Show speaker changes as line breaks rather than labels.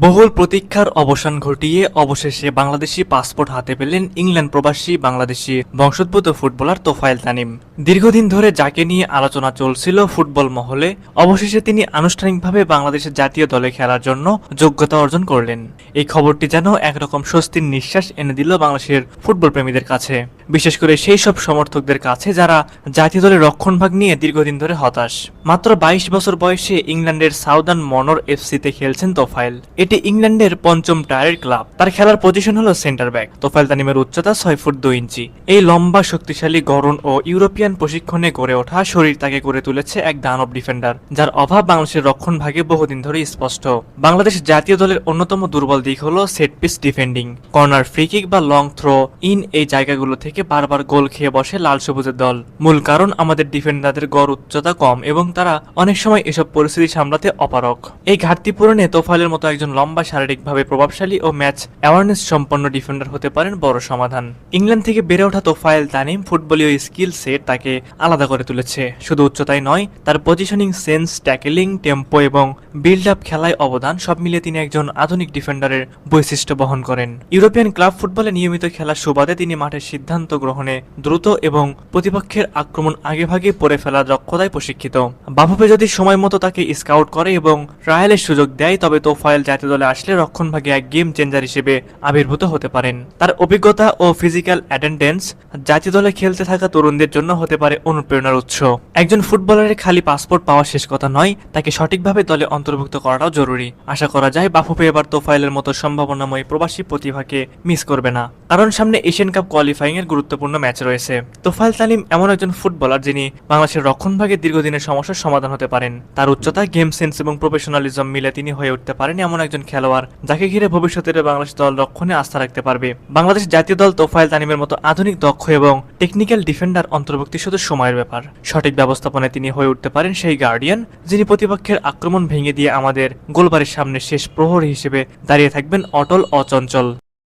বহুল প্রতীক্ষার অবসান ঘটিয়ে অবশেষে বাংলাদেশি পাসপোর্ট হাতে পেলেন ইংল্যান্ড প্রবাসী বাংলাদেশি বংশোদ্ভূত ফুটবলার তোফায়েল তানিম। দীর্ঘদিন ধরে যাকে নিয়ে আলোচনা চলছিল ফুটবল মহলে, অবশেষে তিনি আনুষ্ঠানিকভাবে বাংলাদেশের জাতীয় দলে খেলার জন্য যোগ্যতা অর্জন করলেন। এই খবরটি যেন একরকম স্বস্তির নিঃশ্বাস এনে দিল বাংলাদেশের ফুটবল প্রেমীদের কাছে। বিশেষ করে সেই সব সমর্থকদের কাছে যারা জাতীয় দলের রক্ষণভাগ নিয়ে দীর্ঘদিন ধরে হতাশ। মাত্র বাইশ বছর বয়সে ইংল্যান্ডের সাউদার্ন মনর এফসিতে খেলছেন তোফাইল এটি ইংল্যান্ডের পঞ্চম টায়ারের ক্লাব। তার খেলার পজিশন হলো সেন্টার ব্যাক। তোফাইল তানিমের উচ্চতা ছয় ফুট দুই ইঞ্চি। এই লম্বা, শক্তিশালী গড়ন ও ইউরোপিয়ান প্রশিক্ষণে গড়ে ওঠা শরীর তাকে করে তুলেছে এক দানব ডিফেন্ডার, যার অভাব বাংলাদেশের রক্ষণ ভাগে বহুদিন ধরে স্পষ্ট। বাংলাদেশ জাতীয় দলের অন্যতম দুর্বল দিক হলো set piece defending corner free kick বা লং থ্রো ইন এই জায়গাগুলো থেকে বারবার গোল খেয়ে বসে লাল সবুজের দল। মূল কারণ আমাদের ডিফেন্ডারদের গড় উচ্চতা কম এবং তারা অনেক সময় এসব পরিস্থিতি সামলাতে অপারক এই ঘাটতি পূরণে তোফাইলের মতো একজন লম্বা, শারীরিকভাবে প্রভাবশালী ও ম্যাচ অ্যাওয়ারনেস সম্পন্ন ডিফেন্ডার হতে পারেন বড় সমাধান। ইংল্যান্ড থেকে বেড়ে ওঠা তোফায়েল তানিম ফুটবলীয় স্কিল সেট তাকে আলাদা করে তুলেছে। শুধু উচ্চতাই নয়, তার পজিশনিং সেন্স ট্যাকেলিং টেম্পো এবং বিল্ড আপ খেলায় অবদান সব মিলিয়ে তিনি একজন আধুনিক ডিফেন্ডারের বৈশিষ্ট্য বহন করেন। ইউরোপিয়ান ক্লাব ফুটবলে নিয়মিত খেলার সুবাদে তিনি মাঠের সিদ্ধান্ত গ্রহণে দ্রুত এবং প্রতিপক্ষের আক্রমণ আগেভাগে পড়ে ফেলার দক্ষতায় প্রশিক্ষিত। বাফুফে যদি সময় মতো তাকে স্কাউট করে এবং ট্রায়ালের সুযোগ দেয়, তবে তোফায়েল জাতীয় দলে আসলে রক্ষণভাগে এক গেম চেঞ্জার হিসেবে আবির্ভূত হতে পারেন। তার অভিজ্ঞতা ও ফিজিক্যাল অ্যাটেন্ডেন্স জাতীয় দলে খেলতে থাকা তরুণদের জন্য হতে পারে অনুপ্রেরণার উৎস। একজন ফুটবলারের খালি পাসপোর্ট পাওয়া শেষ কথা নয়, তাকে সঠিকভাবে দলে অন্তর্ভুক্ত করাটাও জরুরি। আশা করা যায়, বাফুফে এবার তোফাইলের মতো সম্ভাবনাময় প্রবাসী প্রতিভাকে মিস করবে না। কারণ সামনে এশিয়ান কাপ কোয়ালিফাইং এর গুরুত্বপূর্ণ ম্যাচ রয়েছে। তোফাইল তালিম এমন একজন ফুটবলার যিনি বাংলাদেশের রক্ষণভাগে দীর্ঘদিনের সমস্যার সমাধান হতে পারেন। তার উচ্চতা গেম সেন্স এবং প্রফেশনালিজম মিলে তিনি হয়ে উঠতে পারেন এমন একজন খেলোয়াড়, যাকে ঘিরে ভবিষ্যতের বাংলাদেশ দল রক্ষণে আস্থা রাখতে পারবে। বাংলাদেশ জাতীয় দল তোফাইল তানিমের মতো আধুনিক, দক্ষ এবং টেকনিক্যাল ডিফেন্ডার অন্তর্ভুক্তি শুধু সময়ের ব্যাপার। সঠিক ব্যবস্থাপনায় তিনি হয়ে উঠতে পারেন সেই গার্ডিয়ান যিনি প্রতিপক্ষের আক্রমণ ভেঙে দিয়ে আমাদের গোলবারের সামনে শেষ প্রহর হিসেবে দাঁড়িয়ে থাকবেন অটল, অচঞ্চল।